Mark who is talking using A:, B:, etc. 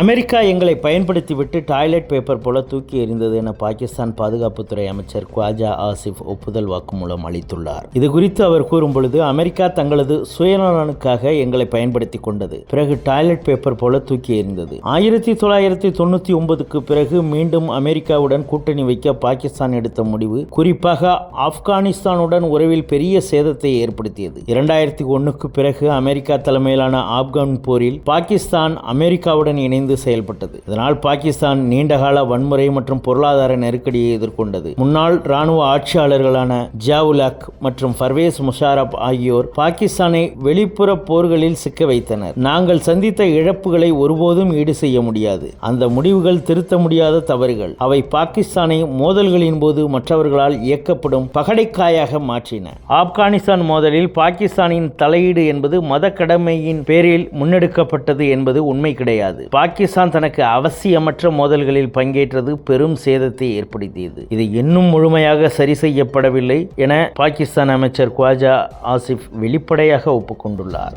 A: America எங்களை பயன்படுத்திவிட்டு toilet paper போல தூக்கி எறிந்தது என பாகிஸ்தான் பாதுகாப்புத்துறை அமைச்சர் குவாஜா ஆசிஃப் ஒப்புதல் வாக்குமூலம் அளித்துள்ளார். இது குறித்து அவர் கூறும் பொழுது அமெரிக்கா தங்களது சுயநலனுக்காக எங்களை பயன்படுத்தி கொண்டது. பிறகு டாய்லெட் பேப்பர் போல தூக்கி எறிந்தது. ஆயிரத்தி தொள்ளாயிரத்தி தொண்ணூத்தி ஒன்பதுக்கு பிறகு மீண்டும் அமெரிக்காவுடன் கூட்டணி வைக்க பாகிஸ்தான் எடுத்த முடிவு குறிப்பாக ஆப்கானிஸ்தானுடன் உறவில் பெரிய சேதத்தை ஏற்படுத்தியது. இரண்டாயிரத்தி ஒன்னுக்கு பிறகு அமெரிக்கா தலைமையிலான ஆப்கான் போரில் பாகிஸ்தான் அமெரிக்காவுடன் இணைந்து செயல்பட்டது. இதனால் பாகிஸ்தான் நீண்டகால வன்முறை மற்றும் பொருளாதார நெருக்கடியை எதிர்கொண்டது. முன்னாள் ராணுவ ஆட்சியாளர்களான ஜியாவுலாக் மற்றும் பர்வேஸ் முஷாரப் ஆகியோர் பாகிஸ்தானை வெளிப்புற போர்களில் சிக்க வைத்தனர். நாங்கள் சந்தித்த இழப்புகளை ஒருபோதும் ஈடு செய்ய முடியாது. அந்த முடிவுகள் திருத்த முடியாத தவறுகள். அவை பாகிஸ்தானை மோதல்களின் போது மற்றவர்களால் இயக்கப்படும் பகடைக்காயாக மாற்றின. ஆப்கானிஸ்தான் மோதலில் பாகிஸ்தானின் தலையீடு என்பது மத கடமையின் பேரில் முன்னெடுக்கப்பட்டது என்பது உண்மை கிடையாது. பாகிஸ்தான் பாகிஸ்தான் தனக்கு அவசியமற்ற மோதல்களில் பங்கேற்றது பெரும் சேதத்தை ஏற்படுத்தியது. இது இன்னும் முழுமையாக சரி செய்யப்படவில்லை என பாகிஸ்தான் அமைச்சர் குவாஜா ஆசிஃப் வெளிப்படையாக ஒப்புக்கொண்டுள்ளார்.